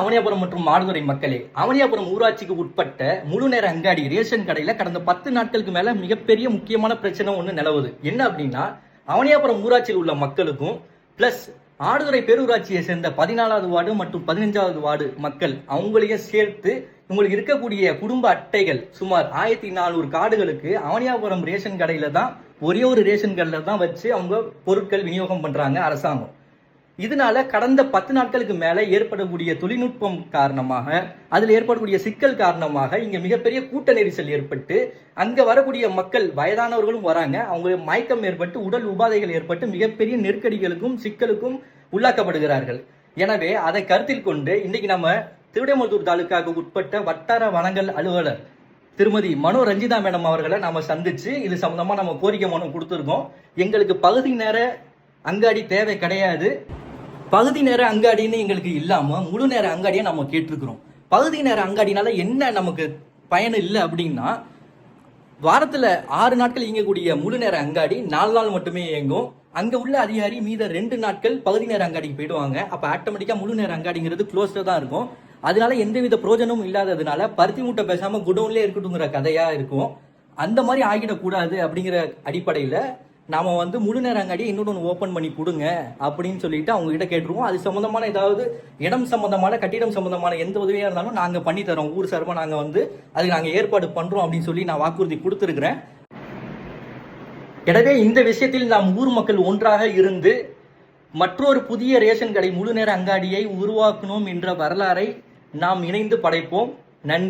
அவனியாபுரம் மற்றும் மாடுதுறை மக்களே அவனியாபுரம் ஊராட்சிக்கு உட்பட்ட முழு நேர அங்காடி ரேஷன் கடையில கடந்த பத்து நாட்களுக்கு மேல மிகப்பெரிய முக்கியமான பிரச்சனை ஒண்ணு நிலவுது. என்ன அப்படின்னா அவனியாபுரம் ஊராட்சியில் உள்ள மக்களுக்கும் பிளஸ் ஆடுதுறை பேரூராட்சியை சேர்ந்த பதினாலாவது வார்டு மற்றும் பதினஞ்சாவது வார்டு மக்கள் அவங்களையும் சேர்த்து உங்களுக்கு இருக்கக்கூடிய குடும்ப அட்டைகள் சுமார் ஆயிரத்தி நானூறு கார்டுகளுக்கு அவனியாபுரம் ரேஷன் கடையில தான் ஒரே ஒரு ரேஷன் கடையில தான் வச்சு அவங்க பொருட்கள் விநியோகம் பண்றாங்க அரசாங்கம். இதனால கடந்த பத்து நாட்களுக்கு மேலே ஏற்படக்கூடிய தொழில்நுட்பம் காரணமாக அதில் ஏற்படக்கூடிய சிக்கல் காரணமாக இங்கே மிகப்பெரிய கூட்ட நெரிசல் ஏற்பட்டு அங்கே வரக்கூடிய மக்கள் வயதானவர்களும் வராங்க. அவங்க மயக்கம் ஏற்பட்டு உடல் உபாதைகள் ஏற்பட்டு மிகப்பெரிய நெருக்கடிகளுக்கும் சிக்கலுக்கும் உள்ளாக்கப்படுகிறார்கள். எனவே அதை கருத்தில் கொண்டு இன்னைக்கு நம்ம திருவிடைமருத்தூர் தாலுக்காவுக்கு உட்பட்ட வட்டார வனங்கள் அலுவலர் திருமதி மனோ ரஞ்சிதா மேடம் அவர்களை நம்ம சந்திச்சு இது சம்பந்தமா நம்ம கோரிக்கை மனு கொடுத்துருக்கோம். எங்களுக்கு பகுதி நேர அங்காடி தேவை கிடையாது. பகுதி நேர அங்காடின்னு எங்களுக்கு இல்லாமல் முழு நேர அங்காடியை நம்ம கேட்டிருக்கிறோம். பகுதி நேர அங்காடினால என்ன நமக்கு பயன் இல்லை அப்படின்னா வாரத்தில் ஆறு நாட்கள் இயங்கக்கூடிய முழு நேர அங்காடி நாலு நாள் மட்டுமே இயங்கும். அங்கே உள்ள அதிகாரி மீத ரெண்டு நாட்கள் பகுதி நேர அங்காடிக்கு போயிடுவாங்க. அப்போ ஆட்டோமேட்டிக்காக முழு நேர அங்காடிங்கிறது க்ளோஸ்ல தான் இருக்கும். அதனால எந்தவித பிரோஜனமும் இல்லாததுனால பருத்தி மூட்டை பேசாமல் குடோன்லேயே இருக்கட்டுங்கிற கதையாக இருக்கும். அந்த மாதிரி ஆகிடக்கூடாது அப்படிங்கிற அடிப்படையில் நாம வந்து முழு நேர அங்காடியை இன்னொன்று ஓப்பன் பண்ணி கொடுங்க அப்படின்னு சொல்லிட்டு அவங்க கிட்ட கேட்டுருவோம் அது சம்பந்தமான ஏதாவது இடம் சம்பந்தமான கட்டிடம் சம்பந்தமான எந்த உதவியாக இருந்தாலும் நாங்கள் பண்ணி தரோம். ஊர் சார்பாக நாங்கள் வந்து அதுக்கு நாங்கள் ஏற்பாடு பண்ணுறோம் அப்படின்னு சொல்லி நான் வாக்குறுதி கொடுத்துருக்குறேன். எனவே இந்த விஷயத்தில் நாம் ஊர் மக்கள் ஒன்றாக இருந்து மற்றொரு புதிய ரேஷன் கடை முழு நேர அங்காடியை உருவாக்கணும் என்ற வரலாறை நாம் இணைந்து படைப்போம். நன்றி.